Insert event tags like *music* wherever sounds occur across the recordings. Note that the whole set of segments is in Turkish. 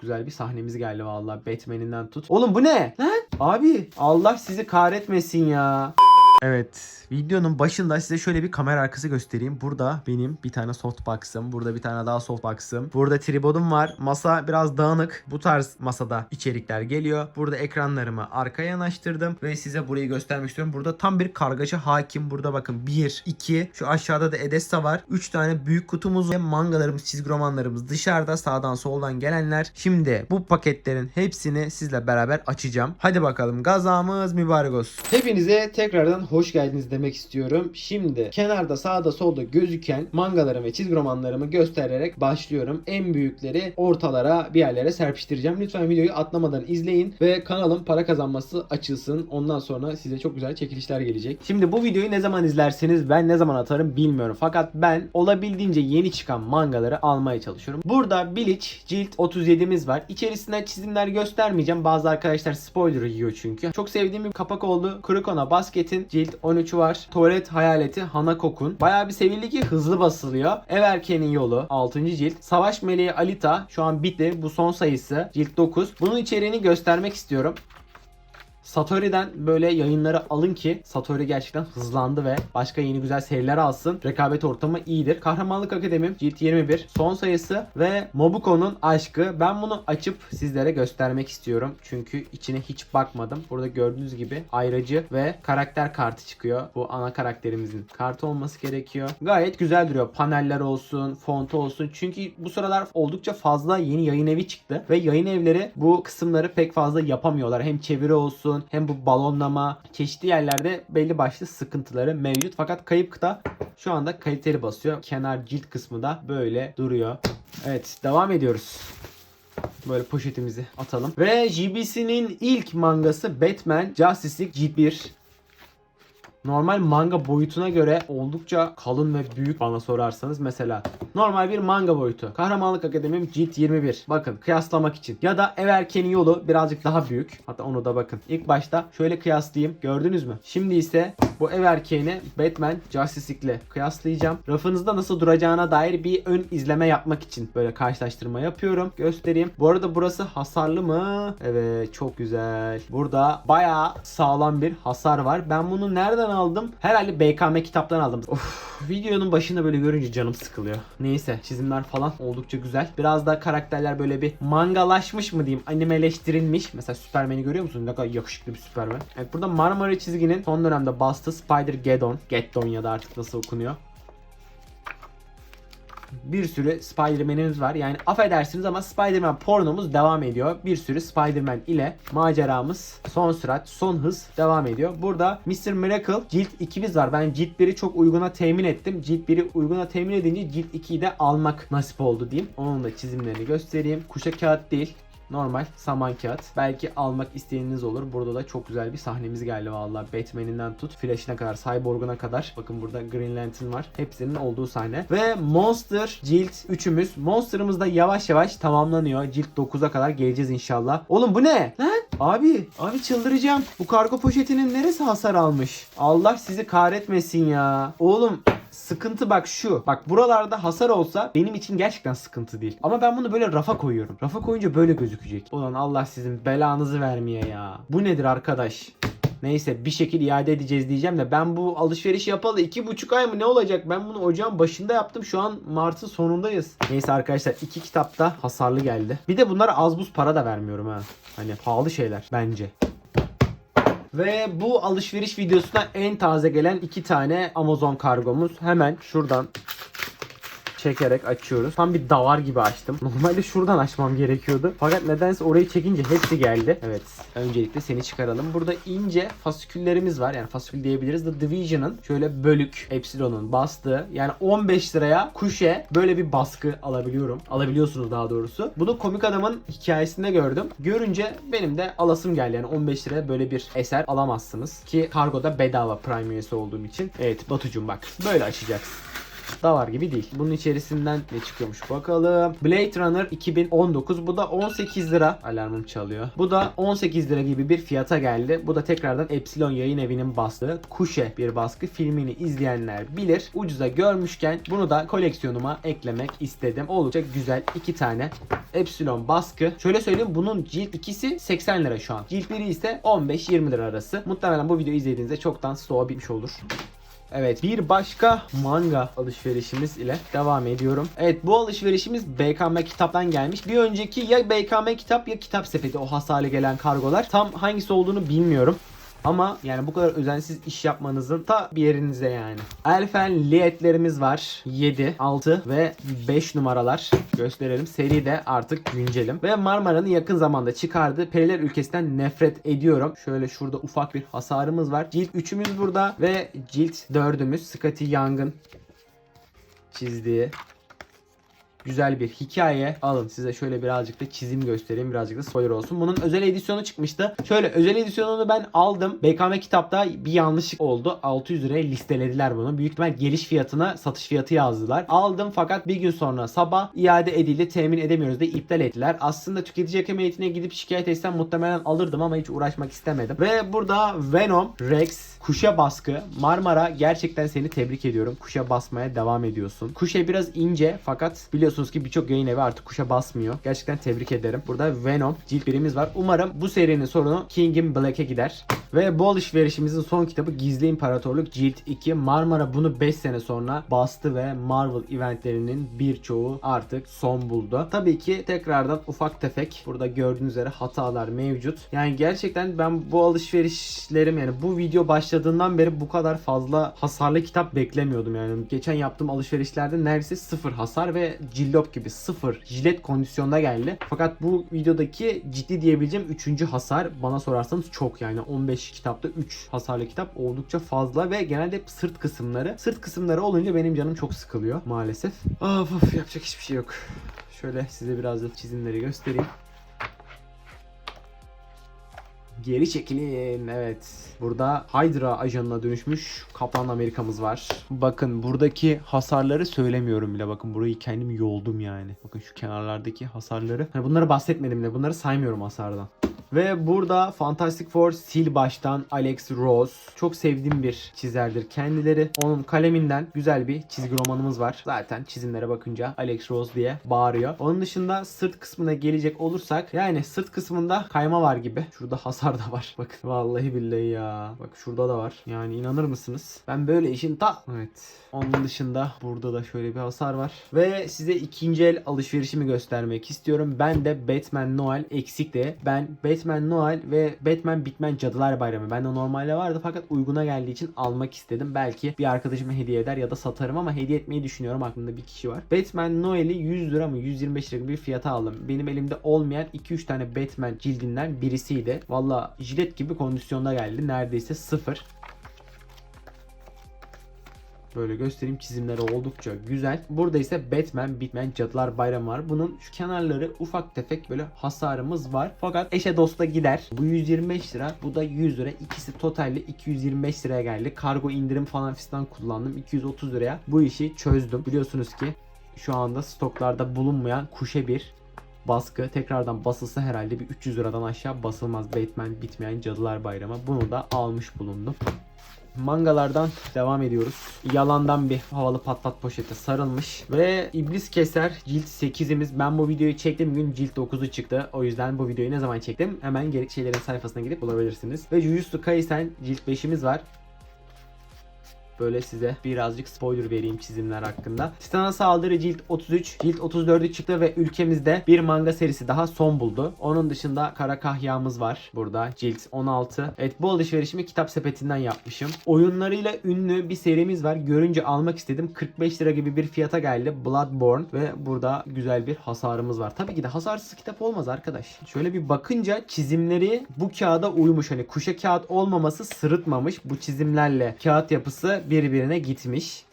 Güzel bir sahnemiz geldi vallahi Batman'inden tut. Oğlum bu ne? Lan abi Allah sizi kahretmesin ya. Evet videonun başında size şöyle bir kamera arkası göstereyim. Burada benim bir tane softbox'ım. Burada bir tane daha softbox'ım. Burada tripodum var. Masa biraz dağınık. Bu tarz masada içerikler geliyor. Burada ekranlarımı arkaya yanaştırdım. Ve size burayı göstermek istiyorum. Burada tam bir kargaşa hakim. Burada bakın 1, 2. Şu aşağıda da Edessa var. 3 tane büyük kutumuz ve mangalarımız, çizgi romanlarımız dışarıda. Sağdan soldan gelenler. Şimdi bu paketlerin hepsini sizle beraber açacağım. Hadi bakalım gazamız mübarek olsun. Hepinize tekrardan hoş geldiniz demek istiyorum. Şimdi kenarda sağda solda gözüken mangalarımı ve çizgi romanlarımı göstererek başlıyorum. En büyükleri ortalara bir yerlere serpiştireceğim. Lütfen videoyu atlamadan izleyin ve kanalın para kazanması açılsın. Ondan sonra size çok güzel çekilişler gelecek. Şimdi bu videoyu ne zaman izlerseniz ben ne zaman atarım bilmiyorum. Fakat ben olabildiğince yeni çıkan mangaları almaya çalışıyorum. Burada Bleach cilt 37'miz var. İçerisinden çizimler göstermeyeceğim. Bazı arkadaşlar spoiler yiyor çünkü. Çok sevdiğim bir kapak oldu. Kurokona Basket'in cilt 13'ü var. Tuvalet Hayaleti Hanakok'un. Bayağı bir sevildi ki hızlı basılıyor. Ev Erkeğinin Yolu 6. cilt. Savaş Meleği Alita şu an bitti. Bu son sayısı. Cilt 9. Bunun içeriğini göstermek istiyorum. Satori'den böyle yayınları alın ki Satori gerçekten hızlandı ve başka yeni güzel seriler alsın. Rekabet ortamı iyidir. Kahramanlık Akademi cilt 21 son sayısı ve Mobuko'nun aşkı. Ben bunu açıp sizlere göstermek istiyorum. Çünkü içine hiç bakmadım. Burada gördüğünüz gibi ayrıcı ve karakter kartı çıkıyor. Bu ana karakterimizin kartı olması gerekiyor. Gayet güzel duruyor. Paneller olsun, fontu olsun. Çünkü bu sıralar oldukça fazla yeni yayın evi çıktı ve yayın evleri bu kısımları pek fazla yapamıyorlar. Hem çeviri olsun hem bu balonlama çeşitli yerlerde belli başlı sıkıntıları mevcut. Fakat kayıp kıta şu anda kaliteli basıyor. Kenar cilt kısmı da böyle duruyor. Evet devam ediyoruz. Böyle poşetimizi atalım. Ve JBC'nin ilk mangası Batman Justice League cilt 1 normal manga boyutuna göre oldukça kalın ve büyük bana sorarsanız. Mesela normal bir manga boyutu. Kahramanlık Akademim cilt 21. Bakın kıyaslamak için. Ya da Ev Erkeğinin Yolu birazcık daha büyük. Hatta onu da bakın. İlk başta şöyle kıyaslayayım. Gördünüz mü? Şimdi ise bu Ev Erkeğini Batman Justice League ile kıyaslayacağım. Rafınızda nasıl duracağına dair bir ön izleme yapmak için böyle karşılaştırma yapıyorum. Göstereyim. Bu arada burası hasarlı mı? Evet çok güzel. Burada bayağı sağlam bir hasar var. Ben bunu nereden aldım? Herhalde BKM kitaptan aldım. Of, videonun başında böyle görünce canım sıkılıyor. Neyse çizimler falan oldukça güzel. Biraz da karakterler böyle bir mangalaşmış mı diyeyim animeleştirilmiş. Mesela Superman'i görüyor musun? Ne kadar yakışıklı bir Superman. Evet burada Marmara çizginin son dönemde bastığı Spider-Geddon. Geddon ya da artık nasıl okunuyor bir sürü Spider-Man'imiz var. Yani affedersiniz ama Spider-Man pornomuz devam ediyor. Bir sürü Spider-Man ile maceramız son sürat, son hız devam ediyor. Burada Mr. Miracle cilt 2'miz var. Ben cilt 1'i çok uyguna temin ettim. Cilt 1'i uyguna temin edince cilt 2'yi de almak nasip oldu diyeyim. Onun da çizimlerini göstereyim. Kuşa kağıt değil. Normal saman kağıt. Belki almak isteyeniniz olur. Burada da çok güzel bir sahnemiz geldi vallahi. Batman'inden tut Flash'ine kadar, Cyborg'una kadar. Bakın burada Green Lantern var. Hepsinin olduğu sahne. Ve Monster cilt 3'ümüz. Monster'ımız da yavaş yavaş tamamlanıyor. Cilt 9'a kadar geleceğiz inşallah. Oğlum bu ne? Lan abi, abi çıldıracağım. Bu kargo poşetinin neresi hasar almış? Allah sizi kahretmesin ya. Oğlum Sıkıntı bak şu. Bak buralarda hasar olsa benim için gerçekten sıkıntı değil. Ama ben bunu böyle rafa koyuyorum. Rafa koyunca böyle gözükecek. Ulan Allah sizin belanızı vermeye ya. Bu nedir arkadaş? Neyse bir şekil iade edeceğiz diyeceğim de ben bu alışveriş yapalı iki buçuk ay mı ne olacak? Ben bunu ocağın başında yaptım. Şu an Mart'ın sonundayız. Neyse arkadaşlar iki kitapta hasarlı geldi. Bir de bunlara az buz para da vermiyorum ha. Hani pahalı şeyler bence. Ve bu alışveriş videosuna en taze gelen iki tane Amazon kargomuz. Hemen şuradan çekerek açıyoruz. Tam bir davar gibi açtım. Normalde şuradan açmam gerekiyordu. Fakat nedense orayı çekince hepsi geldi. Evet. Öncelikle seni çıkaralım. Burada ince fasiküllerimiz var. Yani fasikül diyebiliriz. The Division'ın şöyle bölük Epsilon'un bastığı yani 15 liraya kuşe böyle bir baskı alabiliyorum. Alabiliyorsunuz daha doğrusu. Bunu komik adamın hikayesinde gördüm. Görünce benim de alasım geldi. Yani 15 liraya böyle bir eser alamazsınız. Ki kargoda bedava Prime üyesi olduğum için. Evet Batucuğum bak. Böyle açacaksın. Da var gibi değil. Bunun içerisinden ne çıkıyormuş bakalım. Blade Runner 2019 bu da 18 lira. Alarmım çalıyor. Bu da 18 lira gibi bir fiyata geldi. Bu da tekrardan Epsilon yayın evinin bastığı Kuşe bir baskı. Filmini izleyenler bilir. Ucuza görmüşken bunu da koleksiyonuma eklemek istedim. Oldukça güzel iki tane Epsilon baskı. Şöyle söyleyeyim bunun cilt ikisi 80 lira şu an. Cilt biri ise 15-20 lira arası. Muhtemelen bu videoyu izlediğinizde çoktan stoğa bitmiş olur. Evet bir başka manga alışverişimiz ile devam ediyorum. Evet bu alışverişimiz BKM kitaptan gelmiş. Bir önceki ya BKM kitap ya kitap sepeti o hasarlı gelen kargolar. Tam hangisi olduğunu bilmiyorum. Ama yani bu kadar özensiz iş yapmanızın ta bir yerinize yani. Elfen liyetlerimiz var. 7, 6 ve 5 numaralar gösterelim. Seri de artık güncelim. Ve Marmara'nın yakın zamanda çıkardığı Periler ülkesinden nefret ediyorum. Şöyle şurada ufak bir hasarımız var. Cilt 3'ümüz burada ve cilt 4'ümüz Scotty Young'ın çizdiği güzel bir hikaye. Alın size şöyle birazcık da çizim göstereyim. Birazcık da spoiler olsun. Bunun özel edisyonu çıkmıştı. Şöyle özel edisyonunu ben aldım. BKM kitapta bir yanlışlık oldu. 600 liraya listelediler bunu. Büyük ihtimal geliş fiyatına satış fiyatı yazdılar. Aldım fakat bir gün sonra sabah iade edildi. Temin edemiyoruz diye iptal ettiler. Aslında tüketici hakem heyetine gidip şikayet etsem muhtemelen alırdım ama hiç uğraşmak istemedim. Ve burada Venom, Rex, Kuşa baskı. Marmara gerçekten seni tebrik ediyorum. Kuşa basmaya devam ediyorsun. Kuşa biraz ince fakat biliyorsunuz ki birçok yayın evi artık kuşa basmıyor. Gerçekten tebrik ederim. Burada Venom cilt birimiz var. Umarım bu serinin sorunu King in Black'e gider. Ve bu alışverişimizin son kitabı Gizli İmparatorluk Cilt 2. Marmara bunu 5 sene sonra bastı ve Marvel eventlerinin birçoğu artık son buldu. Tabii ki tekrardan ufak tefek burada gördüğünüz üzere hatalar mevcut. Yani gerçekten ben bu alışverişlerim yani bu video başladığından beri bu kadar fazla hasarlı kitap beklemiyordum yani. Geçen yaptığım alışverişlerde neredeyse sıfır hasar ve cillop gibi sıfır jilet kondisyonda geldi. Fakat bu videodaki ciddi diyebileceğim 3. hasar bana sorarsanız çok yani 15 kitapta 3 hasarlı kitap oldukça fazla ve genelde hep sırt kısımları. Sırt kısımları olunca benim canım çok sıkılıyor maalesef. Of of yapacak hiçbir şey yok. Şöyle size biraz da çizimleri göstereyim. Geri çekilin. Evet. Burada Hydra ajanına dönüşmüş Kaplan Amerika'mız var. Bakın buradaki hasarları söylemiyorum bile. Bakın burayı kendim yoldum yani. Bakın şu kenarlardaki hasarları. Hani bunları bahsetmedim bile. Bunları saymıyorum hasardan. Ve burada Fantastic Four sil baştan Alex Rose. Çok sevdiğim bir çizerdir kendileri. Onun kaleminden güzel bir çizgi romanımız var. Zaten çizimlere bakınca Alex Rose diye bağırıyor. Onun dışında sırt kısmına gelecek olursak yani sırt kısmında kayma var gibi. Şurada *laughs* hasar da var. Bakın vallahi billahi ya. Bak şurada da var. Yani inanır mısınız? Ben böyle işin ta... Evet. Onun dışında burada da şöyle bir hasar var. Ve size ikinci el alışverişimi göstermek istiyorum. Ben de Batman Noel eksikti. Ben Batman Noel ve Batman Bitmen Cadılar Bayramı. Bende normalde vardı fakat uyguna geldiği için almak istedim. Belki bir arkadaşıma hediye eder ya da satarım ama hediye etmeyi düşünüyorum. Aklımda bir kişi var. Batman Noel'i 100 lira mı 125 lira bir fiyata aldım. Benim elimde olmayan 2-3 tane Batman cildinden birisiydi. Valla jilet gibi kondisyonda geldi. Neredeyse sıfır. Böyle göstereyim çizimleri oldukça güzel. Burada ise Batman, Bitman, Cadılar Bayramı var. Bunun şu kenarları ufak tefek böyle hasarımız var. Fakat eşe dosta gider. Bu 125 lira, bu da 100 lira. İkisi totalde 225 liraya geldi. Kargo indirim falan fistan kullandım. 230 liraya bu işi çözdüm. Biliyorsunuz ki şu anda stoklarda bulunmayan kuşe bir baskı tekrardan basılsa herhalde bir 300 liradan aşağı basılmaz Batman bitmeyen Cadılar Bayramı. Bunu da almış bulundum. Mangalardan devam ediyoruz. Yalandan bir havalı patlat poşete sarılmış. Ve İblis Keser cilt 8'imiz. Ben bu videoyu çektiğim gün cilt 9'u çıktı. O yüzden bu videoyu ne zaman çektim? Hemen gerekli şeylerin sayfasına gidip bulabilirsiniz. Ve Jujutsu Kaisen cilt 5'imiz var. Böyle size birazcık spoiler vereyim çizimler hakkında. Titan'a saldırı cilt 33, cilt 34'ü çıktı ve ülkemizde bir manga serisi daha son buldu. Onun dışında Kara Kahya'mız var burada cilt 16. Evet bu alışverişimi kitap sepetinden yapmışım. Oyunlarıyla ünlü bir serimiz var. Görünce almak istedim. 45 lira gibi bir fiyata geldi. Bloodborne ve burada güzel bir hasarımız var. Tabii ki de hasarsız kitap olmaz arkadaş. Şöyle bir bakınca çizimleri bu kağıda uymuş. Hani kuşa kağıt olmaması sırıtmamış. Bu çizimlerle kağıt yapısı birbirine gitmiş.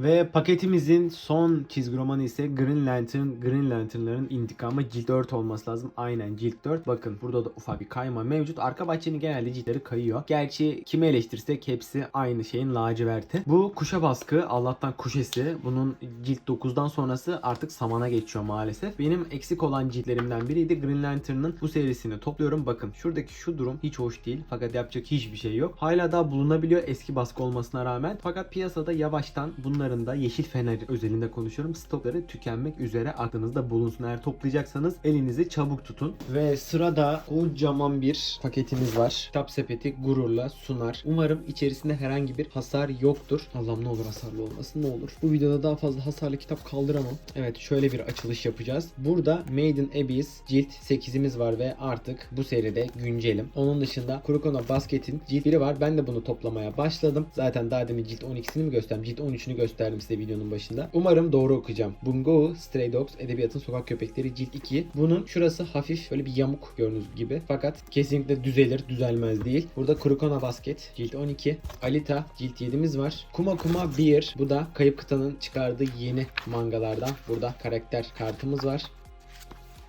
Ve paketimizin son çizgi romanı ise Green Lantern. Green Lantern'ların intikamı cilt 4 olması lazım. Aynen cilt 4. Bakın burada da ufak bir kayma mevcut. Arka bahçenin genelde ciltleri kayıyor. Gerçi kimi eleştirsek hepsi aynı şeyin laciverti. Bu kuşa baskı. Allah'tan kuşesi. Bunun cilt 9'dan sonrası artık samana geçiyor maalesef. Benim eksik olan ciltlerimden biriydi. Green Lantern'ın bu serisini topluyorum. Bakın şuradaki şu durum hiç hoş değil. Fakat yapacak hiçbir şey yok. Hala daha bulunabiliyor eski baskı olmasına rağmen. Fakat piyasada yavaştan bunların da Yeşil Fener özelinde konuşuyorum. Stokları tükenmek üzere aklınızda bulunsun. Eğer toplayacaksanız elinizi çabuk tutun. Ve sırada kocaman bir paketimiz var. Kitap sepeti gururla sunar. Umarım içerisinde herhangi bir hasar yoktur. Allah'ım ne olur hasarlı olmasın ne olur. Bu videoda daha fazla hasarlı kitap kaldıramam. Evet şöyle bir açılış yapacağız. Burada Maiden Abyss cilt 8'imiz var ve artık bu seride güncelim. Onun dışında Kurokona Basket'in cilt 1'i var. Ben de bunu toplamaya başladım. Zaten daha demin cilt 12'sini mi gösterdim? Cilt 13'ünü gösterdim size videonun başında. Umarım doğru okuyacağım. Bungo, Stray Dogs, Edebiyatın Sokak Köpekleri cilt 2. Bunun şurası hafif böyle bir yamuk gördüğünüz gibi. Fakat kesinlikle düzelir, düzelmez değil. Burada Kurokona Basket cilt 12. Alita cilt 7'miz var. Kuma Kuma Beer. Bu da Kayıp Kıtanın çıkardığı yeni mangalardan. Burada karakter kartımız var.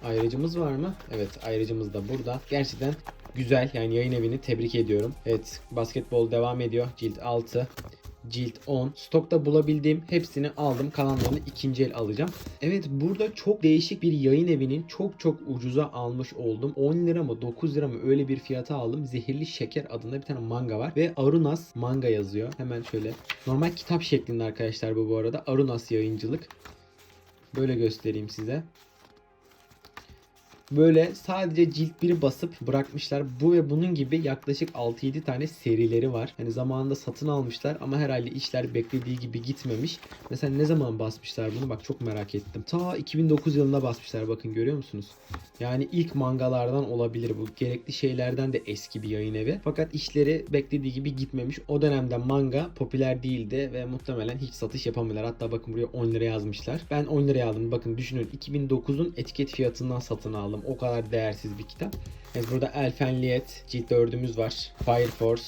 Ayrıcımız var mı? Evet ayrıcımız da burada. Gerçekten güzel yani yayın evini tebrik ediyorum. Evet basketbol devam ediyor. Cilt 6. Cilt 10. Stokta bulabildiğim hepsini aldım. Kalanlarını ikinci el alacağım. Evet burada çok değişik bir yayın evinin çok çok ucuza almış oldum. 10 lira mı 9 lira mı öyle bir fiyata aldım. Zehirli Şeker adında bir tane manga var. Ve Arunas manga yazıyor. Hemen şöyle. Normal kitap şeklinde arkadaşlar bu bu arada. Arunas yayıncılık. Böyle göstereyim size. Böyle sadece cilt biri basıp bırakmışlar. Bu ve bunun gibi yaklaşık 6-7 tane serileri var. Hani zamanında satın almışlar ama herhalde işler beklediği gibi gitmemiş. Mesela ne zaman basmışlar bunu bak çok merak ettim. Ta 2009 yılında basmışlar bakın görüyor musunuz? Yani ilk mangalardan olabilir bu. Gerekli şeylerden de eski bir yayın evi. Fakat işleri beklediği gibi gitmemiş. O dönemde manga popüler değildi ve muhtemelen hiç satış yapamıyorlar. Hatta bakın buraya 10 lira yazmışlar. Ben 10 liraya aldım. Bakın düşünün 2009'un etiket fiyatından satın aldım. O kadar değersiz bir kitap. Evet, burada Elfenliyet cilt 4'ümüz var. Fire Force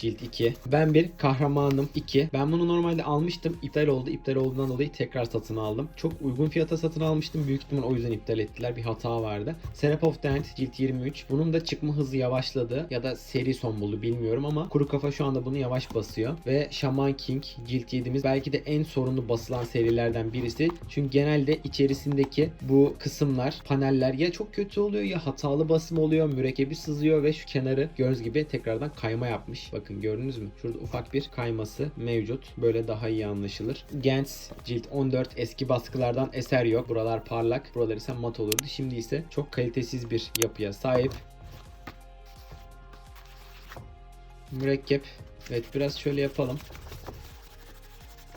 cilt 2. Ben bir kahramanım 2. Ben bunu normalde almıştım. İptal oldu. İptal olduğundan dolayı tekrar satın aldım. Çok uygun fiyata satın almıştım. Büyük ihtimal o yüzden iptal ettiler. Bir hata vardı. Serap of Dent cilt 23. Bunun da çıkma hızı yavaşladı. Ya da seri son buldu bilmiyorum ama Kuru Kafa şu anda bunu yavaş basıyor. Ve Shaman King cilt 7'miz belki de en sorunlu basılan serilerden birisi. Çünkü genelde içerisindeki bu kısımlar, paneller ya çok kötü oluyor ya hatalı basım oluyor. Mürekkebi sızıyor ve şu kenarı gördüğünüz gibi tekrardan kayma yapmış. Bakın gördünüz mü? Şurada ufak bir kayması mevcut. Böyle daha iyi anlaşılır. Gens cilt 14 eski baskılardan eser yok. Buralar parlak. Buralar ise mat olurdu. Şimdi ise çok kalitesiz bir yapıya sahip. Mürekkep. Evet biraz şöyle yapalım.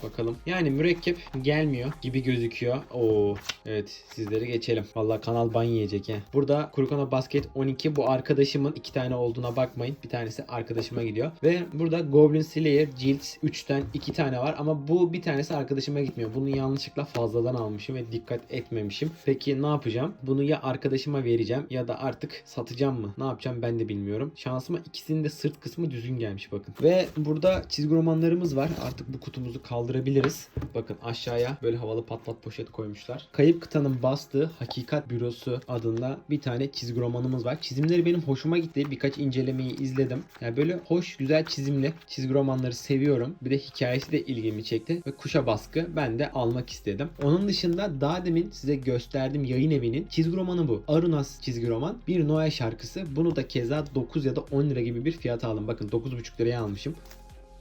Bakalım. Yani mürekkep gelmiyor gibi gözüküyor. Oo evet sizleri geçelim. Vallahi kanal ban yiyecek ya. Burada Kurukana Basket 12 bu arkadaşımın iki tane olduğuna bakmayın. Bir tanesi arkadaşıma gidiyor. Ve burada Goblin Slayer Cilt 3'ten iki tane var ama bu bir tanesi arkadaşıma gitmiyor. Bunu yanlışlıkla fazladan almışım ve dikkat etmemişim. Peki ne yapacağım? Bunu ya arkadaşıma vereceğim ya da artık satacağım mı? Ne yapacağım ben de bilmiyorum. Şansıma ikisinin de sırt kısmı düzgün gelmiş bakın. Ve burada çizgi romanlarımız var. Artık bu kutumuzu kaldırabiliriz. Bakın aşağıya böyle havalı pat pat poşet koymuşlar. Kayıp Kıtanın bastığı Hakikat Bürosu adında bir tane çizgi romanımız var. Çizimleri benim hoşuma gitti. Birkaç incelemeyi izledim. Yani böyle hoş, güzel çizimli çizgi romanları seviyorum. Bir de hikayesi de ilgimi çekti. Ve kuşa baskı ben de almak istedim. Onun dışında daha demin size gösterdiğim yayın evinin çizgi romanı bu. Arunas çizgi roman. Bir Noel şarkısı. Bunu da keza 9 ya da 10 lira gibi bir fiyata aldım. Bakın 9,5 liraya almışım.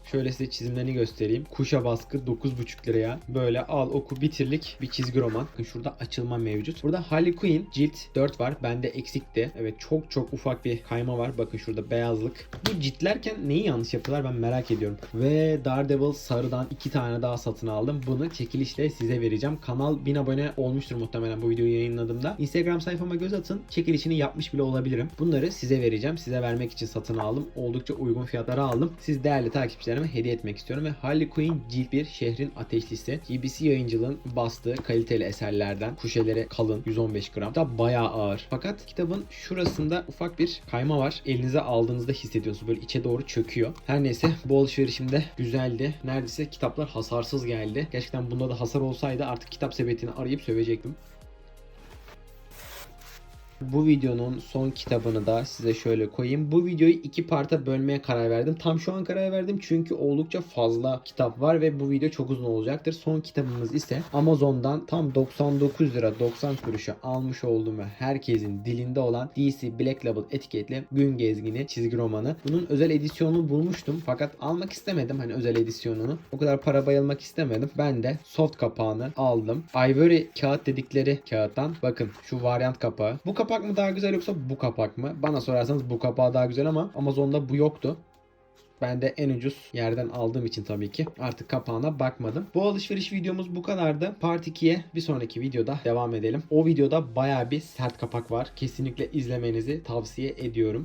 Şöyle size çizimlerini göstereyim. Kuşa baskı 9,5 liraya. Böyle al oku bitirlik bir çizgi roman. Bakın şurada açılma mevcut. Burada Harley Quinn cilt 4 var. Bende eksikti. Evet çok çok ufak bir kayma var. Bakın şurada beyazlık. Bu ciltlerken neyi yanlış yapıyorlar ben merak ediyorum. Ve Daredevil sarıdan iki tane daha satın aldım. Bunu çekilişle size vereceğim. Kanal 1000 abone olmuştur muhtemelen bu videoyu yayınladığımda. Instagram sayfama göz atın. Çekilişini yapmış bile olabilirim. Bunları size vereceğim. Size vermek için satın aldım. Oldukça uygun fiyatlara aldım. Siz değerli takipçiler kardeşlerime hediye etmek istiyorum ve Harley Quinn cilt bir şehrin ateşlisi. BBC yayıncılığın bastığı kaliteli eserlerden. Kuşeleri kalın 115 gram. Kitap bayağı ağır. Fakat kitabın şurasında ufak bir kayma var. Elinize aldığınızda hissediyorsunuz. Böyle içe doğru çöküyor. Her neyse bu alışverişimde güzeldi. Neredeyse kitaplar hasarsız geldi. Gerçekten bunda da hasar olsaydı artık kitap sepetini arayıp sövecektim. Bu videonun son kitabını da size şöyle koyayım. Bu videoyu iki parta bölmeye karar verdim. Tam şu an karar verdim çünkü oldukça fazla kitap var ve bu video çok uzun olacaktır. Son kitabımız ise Amazon'dan tam 99 lira 90 kuruşa almış olduğum ve herkesin dilinde olan DC Black Label etiketli Gün Gezgini çizgi romanı. Bunun özel edisyonunu bulmuştum fakat almak istemedim hani özel edisyonunu. O kadar para bayılmak istemedim. Ben de soft kapağını aldım. Ivory kağıt dedikleri kağıttan. Bakın şu varyant kapağı. Bu kapak mı daha güzel yoksa bu kapak mı? Bana sorarsanız bu kapağı daha güzel ama Amazon'da bu yoktu. Ben de en ucuz yerden aldığım için tabii ki artık kapağına bakmadım. Bu alışveriş videomuz bu kadardı. Part 2'ye bir sonraki videoda devam edelim. O videoda baya bir sert kapak var. Kesinlikle izlemenizi tavsiye ediyorum.